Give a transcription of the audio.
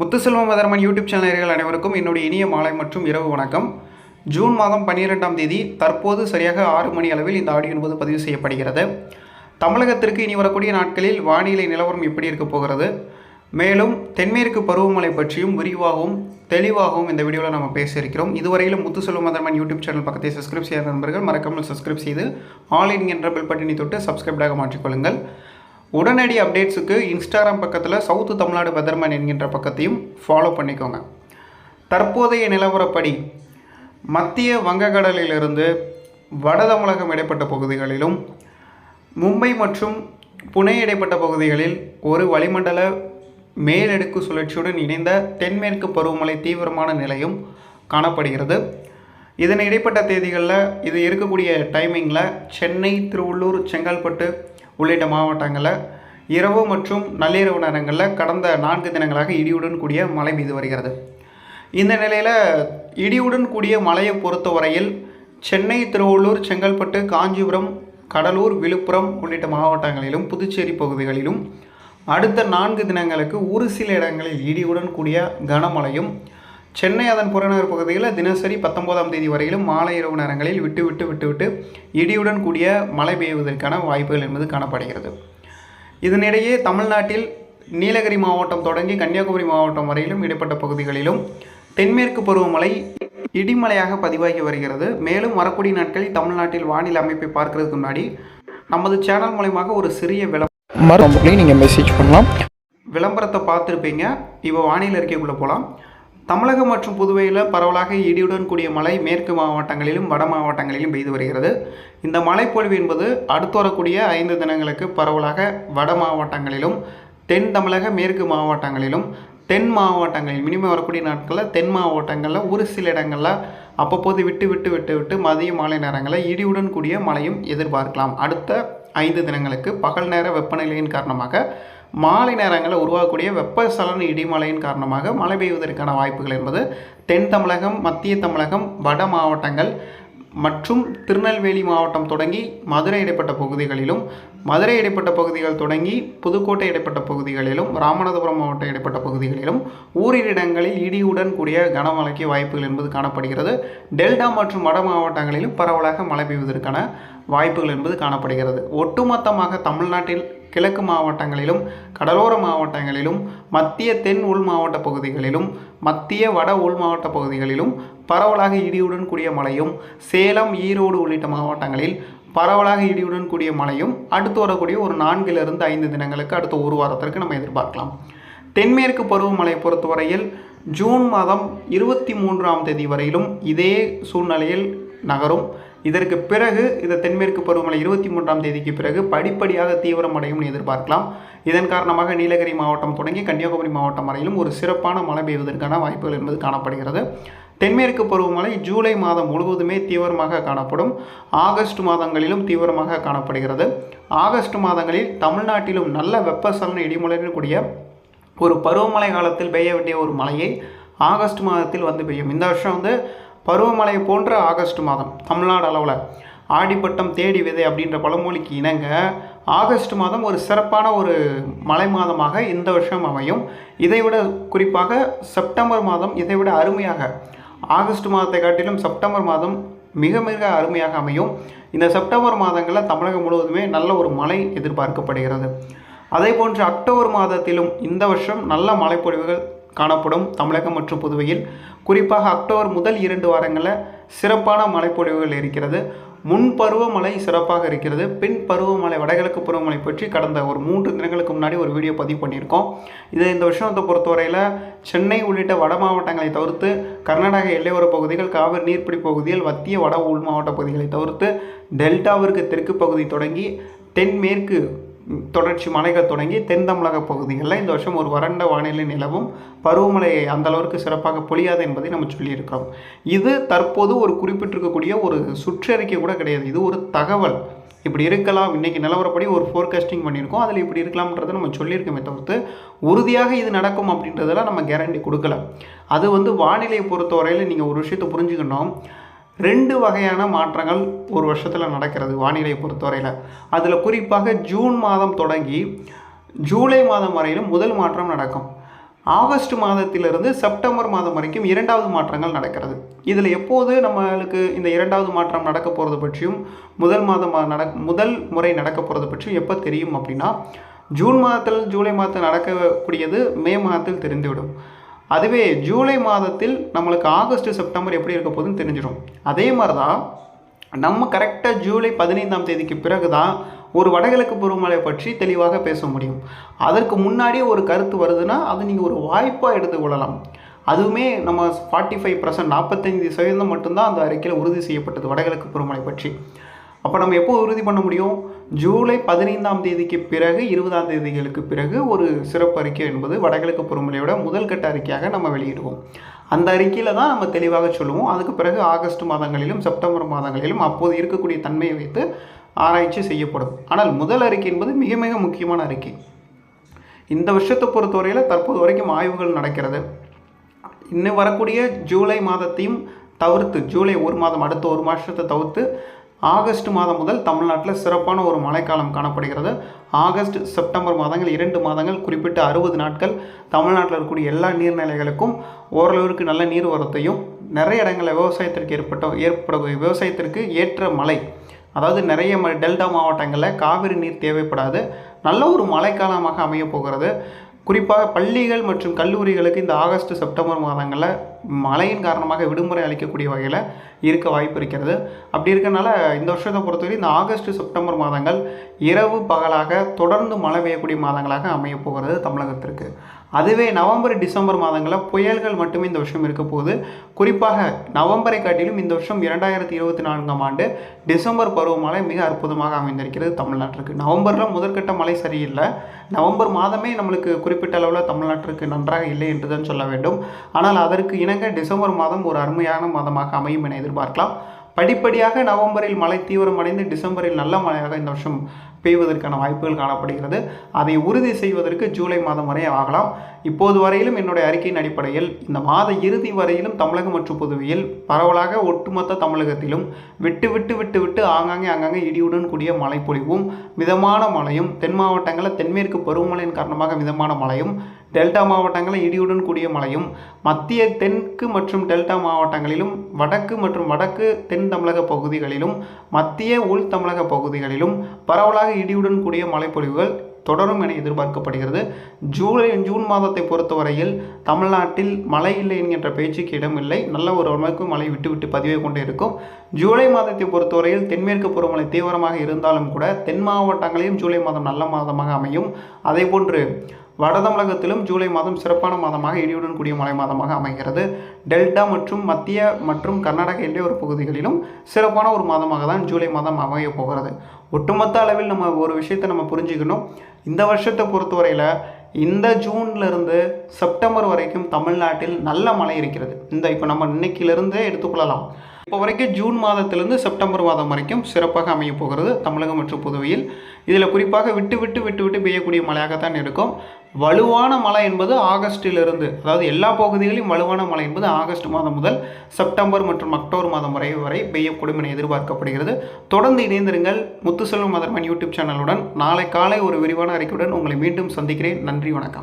முத்துசெல்வம் மதர்மன் யூடியூப் சேனல்கள் அனைவருக்கும் என்னுடைய இனிய மாலை மற்றும் இரவு வணக்கம். ஜூன் மாதம் பன்னிரெண்டாம் தேதி தற்போது சரியாக ஆறு மணி அளவில் இந்த ஆடியோ என்பது பதிவு செய்யப்படுகிறது. தமிழகத்திற்கு இனி வரக்கூடிய நாட்களில் வானிலை நிலவரம் எப்படி இருக்கப் போகிறது? மேலும் தென்மேற்கு பருவமழை பற்றியும் விரிவாகவும் தெளிவாகவும் இந்த வீடியோவில் நம்ம பேசியிருக்கிறோம். இதுவரையிலும் முத்துசெல்வம் மதர்மன் யூடியூப் சேனல் பக்கத்தை சப்ஸ்கிரைப் செய்யாத நண்பர்கள் மறக்காமல் சப்ஸ்கிரைப் செய்து ஆல் இன் என்ற பெல் பட்டினி தொட்டு சப்ஸ்கிரைப்டாக மாற்றிக்கொள்ளுங்கள். உடனடி அப்டேட்ஸுக்கு இன்ஸ்டாகிராம் பக்கத்தில் சவுத்து தமிழ்நாடு வெதர்மேன் என்கின்ற பக்கத்தையும் ஃபாலோ பண்ணிக்கோங்க. தற்போதைய நிலவரப்படி மத்திய வங்கக்கடலிலிருந்து வட தமிழகம் இடைப்பட்ட பகுதிகளிலும் மும்பை மற்றும் புனே இடைப்பட்ட பகுதிகளில் ஒரு வளிமண்டல மேலடுக்கு சுழற்சியுடன் இணைந்த தென்மேற்கு பருவமழை தீவிரமான நிலையும் காணப்படுகிறது. இதன் இடைப்பட்ட தேதிகளில் இது இருக்கக்கூடிய டைமிங்கில் சென்னை திருவள்ளூர் செங்கல்பட்டு உள்ளிட்ட மாவட்டங்களில் இரவு மற்றும் நள்ளிரவு நேரங்களில் கடந்த நான்கு தினங்களாக இடியுடன் கூடிய மழை பெய்து வருகிறது. இந்த நிலையில் இடியுடன் கூடிய மழையை பொறுத்தவரையில் சென்னை திருவள்ளூர் செங்கல்பட்டு காஞ்சிபுரம் கடலூர் விழுப்புரம் உள்ளிட்ட மாவட்டங்களிலும் புதுச்சேரி பகுதிகளிலும் அடுத்த நான்கு தினங்களுக்கு ஒரு சில இடங்களில் இடியுடன் கூடிய கனமழையும் சென்னை அதன் புறநகர் பகுதியில் தினசரி பத்தொன்பதாம் தேதி வரையிலும் மாலை இரவு நேரங்களில் விட்டு விட்டு விட்டு விட்டு இடியுடன் கூடிய மழை பெய்வதற்கான வாய்ப்புகள் என்பது காணப்படுகிறது. இதனிடையே தமிழ்நாட்டில் நீலகிரி மாவட்டம் தொடங்கி கன்னியாகுமரி மாவட்டம் வரையிலும் இடைப்பட்ட பகுதிகளிலும் தென்மேற்கு பருவமழை இடிமலையாக பதிவாகி வருகிறது. மேலும் வரக்கூடிய நாட்களில் தமிழ்நாட்டில் வானிலை அமைப்பை பார்க்கறதுக்கு முன்னாடி நமது சேனல் மூலயமாக ஒரு சிறிய விளம்பரம் நீங்கள் மெசேஜ் பண்ணலாம். விளம்பரத்தை பார்த்துருப்பீங்க. இப்போ வானிலை அறிக்கைக்குள்ளே போகலாம் தமிழகம் மற்றும் புதுவையில் பரவலாக இடியுடன் கூடிய மழை மேற்கு மாவட்டங்களிலும் வட மாவட்டங்களிலும் பெய்து வருகிறது. இந்த மழைப்பொழிவு என்பது அடுத்து வரக்கூடிய ஐந்து தினங்களுக்கு பரவலாக வட மாவட்டங்களிலும் தென் தமிழக மேற்கு மாவட்டங்களிலும் தென் மாவட்டங்களில் மினிமம் வரக்கூடிய நாட்களில் தென் மாவட்டங்களில் ஒரு சில இடங்களில் அப்பப்போது விட்டு விட்டு விட்டு விட்டு மதிய மாலை நேரங்களில் இடியுடன் கூடிய மழையும் எதிர்பார்க்கலாம். அடுத்த ஐந்து தினங்களுக்கு பகல் நேர வெப்பநிலையின் காரணமாக மாலை நேரங்களில் உருவாகக்கூடிய வெப்பசலன இடிமலையின் காரணமாக மழை பெய்வதற்கான வாய்ப்புகள் என்பது தென் தமிழகம் மத்திய தமிழகம் வட மாவட்டங்கள் மற்றும் திருநெல்வேலி மாவட்டம் தொடங்கி மதுரை இடைப்பட்ட பகுதிகளிலும் மதுரை இடைப்பட்ட பகுதிகள் தொடங்கி புதுக்கோட்டை இடைப்பட்ட பகுதிகளிலும் ராமநாதபுரம் மாவட்டம் இடைப்பட்ட பகுதிகளிலும் ஓரிரு இடங்களில் இடியுடன் கூடிய கனமழைக்கு வாய்ப்புகள் என்பது காணப்படுகிறது. டெல்டா மற்றும் வட மாவட்டங்களிலும் பரவலாக மழை பெய்வதற்கான வாய்ப்புகள் என்பது காணப்படுகிறது. ஒட்டுமொத்தமாக தமிழ்நாட்டில் கிழக்கு மாவட்டங்களிலும் கடலோர மாவட்டங்களிலும் மத்திய தென் உள் மாவட்ட பகுதிகளிலும் மத்திய வட உள் மாவட்ட பகுதிகளிலும் பரவலாக இடியுடன் கூடிய மழையும் சேலம் ஈரோடு உள்ளிட்ட மாவட்டங்களில் பரவலாக இடியுடன் கூடிய மழையும் அடுத்து வரக்கூடிய ஒரு நான்கிலிருந்து ஐந்து தினங்களுக்கு அடுத்த ஒரு வாரத்திற்கு நம்ம எதிர்பார்க்கலாம். தென்மேற்கு பருவமழை பொறுத்தவரையில் ஜூன் மாதம் இருபத்தி மூன்றாம் தேதி வரையிலும் இதே சூழ்நிலையில் நகரும். இதற்கு பிறகு இந்த தென்மேற்கு பருவமழை இருபத்தி மூன்றாம் தேதிக்கு பிறகு படிப்படியாக தீவிரமடையும் எதிர்பார்க்கலாம். இதன் காரணமாக நீலகிரி மாவட்டம் தொடங்கி கன்னியாகுமரி மாவட்டம் வரையிலும் ஒரு சிறப்பான மழை பெய்வதற்கான வாய்ப்புகள் என்பது காணப்படுகிறது. தென்மேற்கு பருவமழை ஜூலை மாதம் முழுவதுமே தீவிரமாக காணப்படும். ஆகஸ்ட் மாதங்களிலும் தீவிரமாக காணப்படுகிறது. ஆகஸ்ட் மாதங்களில் தமிழ்நாட்டிலும் நல்ல வெப்பசலன இடிமலையுடன் கூடிய ஒரு பருவமழை காலத்தில் பெய்ய வேண்டிய ஒரு மழையை ஆகஸ்ட் மாதத்தில் வந்து பெய்யும். இந்த வருஷம் வந்து பருவமழை போன்ற ஆகஸ்ட் மாதம் தமிழ்நாடு அளவில் ஆடிப்பட்டம் தேடி விதை அப்படின்ற பழமொழிக்கு இணங்க ஆகஸ்ட் மாதம் ஒரு சிறப்பான ஒரு மழை மாதமாக இந்த வருஷம் அமையும். இதைவிட குறிப்பாக செப்டம்பர் மாதம் இதைவிட அருமையாக ஆகஸ்ட் மாதத்தை காட்டிலும் செப்டம்பர் மாதம் மிக மிக அருமையாக அமையும். இந்த செப்டம்பர் மாதங்களில் தமிழகம் முழுவதுமே நல்ல ஒரு மழை எதிர்பார்க்கப்படுகிறது. அதே போன்று அக்டோபர் மாதத்திலும் இந்த வருஷம் நல்ல மழைப்பொழிவுகள் காணப்படும் தமிழகம் மற்றும் புதுவையில். குறிப்பாக அக்டோபர் முதல் இரண்டு வாரங்களில் சிறப்பான மழைப்பொழிவுகள் இருக்கிறது. முன் பருவமழை சிறப்பாக இருக்கிறது. பின் பருவமழை வடகிழக்கு பருவமழை பற்றி கடந்த ஒரு மூன்று தினங்களுக்கு முன்னாடி ஒரு வீடியோ பதிவு பண்ணியிருக்கோம். இது இந்த வருஷத்தை பொறுத்தவரையில் சென்னை உள்ளிட்ட வட மாவட்டங்களை தவிர்த்து கர்நாடக எல்லையோர பகுதிகள் காவிரி நீர்ப்பிடி பகுதிகள் மத்திய வட உள் மாவட்ட பகுதிகளை தவிர்த்து டெல்டாவிற்கு தெற்கு பகுதி தொடங்கி தென்மேற்கு தொடர்ச்சி மலைகள் தொடங்கி தென் தமிழக பகுதிகளில் இந்த வருஷம் ஒரு வறண்ட வானிலை நிலவும். பருவமழை அந்த அளவிற்கு சிறப்பாக பொழியாது என்பதை நம்ம சொல்லியிருக்கிறோம். இது தற்போது ஒரு குறிப்பிட்டிருக்கக்கூடிய ஒரு சுற்றறிக்கை கூட கிடையாது. இது ஒரு தகவல். இப்படி இருக்கலாம். இன்றைக்கி நிலவரப்படி ஒரு ஃபோர்காஸ்டிங் பண்ணியிருக்கோம். அதில் இப்படி இருக்கலாம்ன்றதை நம்ம சொல்லியிருக்கோமே தவிர்த்து உறுதியாக இது நடக்கும் அப்படின்றதெல்லாம் நம்ம கேரண்டி கொடுக்கல. அது வந்து வானிலையை பொறுத்தவரையில் நீங்கள் ஒரு விஷயத்தை புரிஞ்சுக்கணும். ரெண்டு வகையான மாற்றங்கள் ஒரு வருஷத்தில் நடக்கிறது வானிலையை பொறுத்தவரையில். அதில் குறிப்பாக ஜூன் மாதம் தொடங்கி ஜூலை மாதம் வரையிலும் முதல் மாற்றம் நடக்கும். ஆகஸ்ட் மாதத்திலிருந்து செப்டம்பர் மாதம் வரைக்கும் இரண்டாவது மாற்றங்கள் நடக்கிறது. இதில் எப்போது நம்மளுக்கு இந்த இரண்டாவது மாற்றம் நடக்க போகிறது பற்றியும் முதல் மாதம் நட முதல் முறை நடக்க போகிறது பற்றியும் எப்போ தெரியும் அப்படின்னா ஜூன் மாதத்தில் ஜூலை மாதத்தில் நடக்கக்கூடியது மே மாதத்தில் தெரிந்துவிடும். அதுவே ஜூலை மாதத்தில் நம்மளுக்கு ஆகஸ்ட் செப்டம்பர் எப்படி இருக்க போகுதுன்னு தெரிஞ்சிடும். அதே மாதிரி தான் நம்ம கரெக்டாக ஜூலை பதினைந்தாம் தேதிக்கு பிறகு தான் ஒரு வடகிழக்கு பருவமழை பற்றி தெளிவாக பேச முடியும். அதற்கு முன்னாடியே ஒரு கருத்து வருதுன்னா அது நீங்கள் ஒரு வாய்ப்பாக எடுத்துக்கொள்ளலாம் அதுவுமே நம்ம ஃபார்ட்டி ஃபைவ் பர்சன்ட் நாற்பத்தைந்து சதவீதம் மட்டும்தான் அந்த அறிக்கையில் உறுதி செய்யப்பட்டது வடகிழக்கு பருவமழை பற்றி. அப்போ நம்ம எப்போ உறுதி பண்ண முடியும்? ஜூலை பதினைந்தாம் தேதிக்கு பிறகு இருபதாம் தேதிகளுக்கு பிறகு ஒரு சிறப்பு அறிக்கை என்பது வடகிழக்கு பொறுமலையோட முதல் கட்ட அறிக்கையாக நம்ம வெளியிடுவோம். அந்த அறிக்கையில் தான் நம்ம தெளிவாக சொல்லுவோம். அதுக்கு பிறகு ஆகஸ்ட் மாதங்களிலும் செப்டம்பர் மாதங்களிலும் அப்போது இருக்கக்கூடிய தன்மையை வைத்து ஆராய்ச்சி செய்யப்படும். ஆனால் முதல் அறிக்கை என்பது மிக மிக முக்கியமான அறிக்கை. இந்த வருஷத்தை பொறுத்தவரையில் தற்போது வரைக்கும் ஆய்வுகள் நடக்கிறது. இன்னும் வரக்கூடிய ஜூலை மாதத்தையும் தவிர்த்து ஜூலை ஒரு மாதம் அடுத்த ஒரு மாதத்தை தவிர்த்து ஆகஸ்ட் மாதம் முதல் தமிழ்நாட்டில் சிறப்பான ஒரு மழைக்காலம் காணப்படுகிறது. ஆகஸ்ட் செப்டம்பர் மாதங்கள் இரண்டு மாதங்கள் குறிப்பிட்ட அறுபது நாட்கள் தமிழ்நாட்டில் இருக்கக்கூடிய எல்லா நீர்நிலைகளுக்கும் ஓரளவிற்கு நல்ல நீர் வரத்தையும் நிறைய இடங்களில் விவசாயத்திற்கு ஏற்பட்ட ஏற்பட விவசாயத்திற்கு ஏற்ற மழை. அதாவது நிறைய ம டெல்டா மாவட்டங்களில் காவிரி நீர் தேவைப்படாது. நல்ல ஒரு மழைக்காலமாக அமையப் போகிறது. குறிப்பாக பள்ளிகள் மற்றும் கல்லூரிகளுக்கு இந்த ஆகஸ்ட் செப்டம்பர் மாதங்களில் மழையின் காரணமாக விடுமுறை அளிக்கக்கூடிய வகையில் இருக்க வாய்ப்பு இருக்கிறது. அப்படி இருக்கனால இந்த வருஷத்தை பொறுத்தவரை இந்த ஆகஸ்ட் செப்டம்பர் மாதங்கள் இரவு பகலாக தொடர்ந்து மழை பெய்யக்கூடிய மாதங்களாக அமையப் போகிறது தமிழகத்திற்கு. அதுவே நவம்பர் டிசம்பர் மாதங்களில் புயல்கள் மட்டுமே இந்த வருஷம் இருக்க போகுது. குறிப்பாக நவம்பரை காட்டிலும் இந்த வருஷம் இரண்டாயிரத்தி இருபத்தி நான்காம் ஆண்டு டிசம்பர் பருவமழை மிக அற்புதமாக அமைந்திருக்கிறது தமிழ்நாட்டிற்கு. நவம்பரில் முதற்கட்ட மழை சரியில்லை. நவம்பர் மாதமே நம்மளுக்கு குறிப்பிட்ட அளவில் தமிழ்நாட்டிற்கு நன்றாக இல்லை என்று தான் சொல்ல வேண்டும். ஆனால் அதற்கு இணங்க டிசம்பர் மாதம் ஒரு அருமையான மாதமாக அமையும் என எதிர்பார்க்கலாம். படிப்படியாக நவம்பரில் மழை தீவிரமடைந்து டிசம்பரில் நல்ல மழையாக இந்த வருஷம் பெய்வதற்கான வாய்ப்புகள் காணப்படுகிறது. அதை உறுதி செய்வதற்கு ஜூலை மாதம் வரை ஆகலாம். இப்போது வரையிலும் என்னுடைய அறிக்கையின் அடிப்படையில் இந்த மாத இறுதி வரையிலும் தமிழகம் மற்றும் புதுவையில் பரவலாக ஒட்டுமொத்த தமிழகத்திலும் விட்டு விட்டு விட்டு விட்டு ஆங்காங்கே ஆங்காங்கே இடியுடன் கூடிய மழை பொழிவும் மிதமான மழையும் தென் மாவட்டங்களில் தென்மேற்கு பருவமழையின் காரணமாக மிதமான மழையும் டெல்டா மாவட்டங்களில் இடியுடன் கூடிய மழையும் மத்திய தெற்கு மற்றும் டெல்டா மாவட்டங்களிலும் வடக்கு மற்றும் வடக்கு தென் தமிழக பகுதிகளிலும் மத்திய உள் தமிழக பகுதிகளிலும் பரவலாக இடியுடன் கூடிய மழைப்பொழிவுகள் தொடரும் என எதிர்பார்க்கப்படுகிறது. ஜூலை ஜூன் மாதத்தை பொறுத்தவரையில் தமிழ்நாட்டில் மழை இல்லை என்கின்ற பேச்சுக்கு இடமில்லை நல்ல ஒரு அளவுக்கு மழை விட்டுவிட்டு பதிவை கொண்டே இருக்கும். ஜூலை மாதத்தை பொறுத்தவரையில் தென்மேற்கு பருவமழை தீவிரமாக இருந்தாலும் கூட தென் மாவட்டங்களிலும் ஜூலை மாதம் நல்ல மாதமாக அமையும். அதேபோன்று வட தமிழகத்திலும் ஜூலை மாதம் சிறப்பான மாதமாக இடியுடன் கூடிய மழை மாதமாக அமைகிறது. டெல்டா மற்றும் மத்திய மற்றும் கர்நாடக எல்லையோர பகுதிகளிலும் சிறப்பான ஒரு மாதமாக தான் ஜூலை மாதம் அமைய போகிறது. ஒட்டுமொத்த அளவில் நம்ம ஒரு விஷயத்தை நம்ம புரிஞ்சுக்கணும். இந்த வருஷத்தை பொறுத்தவரையில் இந்த ஜூன்ல இருந்து செப்டம்பர் வரைக்கும் தமிழ்நாட்டில் நல்ல மழை இருக்கிறது. இந்த இப்போ நம்ம இன்னைக்கிலிருந்தே எடுத்துக்கொள்ளலாம். இப்போ வரைக்கும் ஜூன் மாதத்திலிருந்து செப்டம்பர் மாதம் வரைக்கும் சிறப்பாக அமைய போகிறது தமிழகம் மற்றும் புதுவையில். இதில் குறிப்பாக விட்டு விட்டு விட்டு விட்டு பெய்யக்கூடிய மழையாகத்தான் இருக்கும். வலுவான மழை என்பது ஆகஸ்டிலிருந்து அதாவது எல்லா பகுதிகளிலும் வலுவான மழை என்பது ஆகஸ்ட் மாதம் முதல் செப்டம்பர் மற்றும் அக்டோபர் மாதம் வரை வரை பெய்யக்கூடும் என எதிர்பார்க்கப்படுகிறது. தொடர்ந்து இணைந்திருங்கள். முத்துசெல்வம் மதர்மன் யூடியூப் சேனலுடன் நாளை காலை ஒரு விரிவான அறிக்கையுடன் உங்களை மீண்டும் சந்திக்கிறேன். நன்றி வணக்கம்.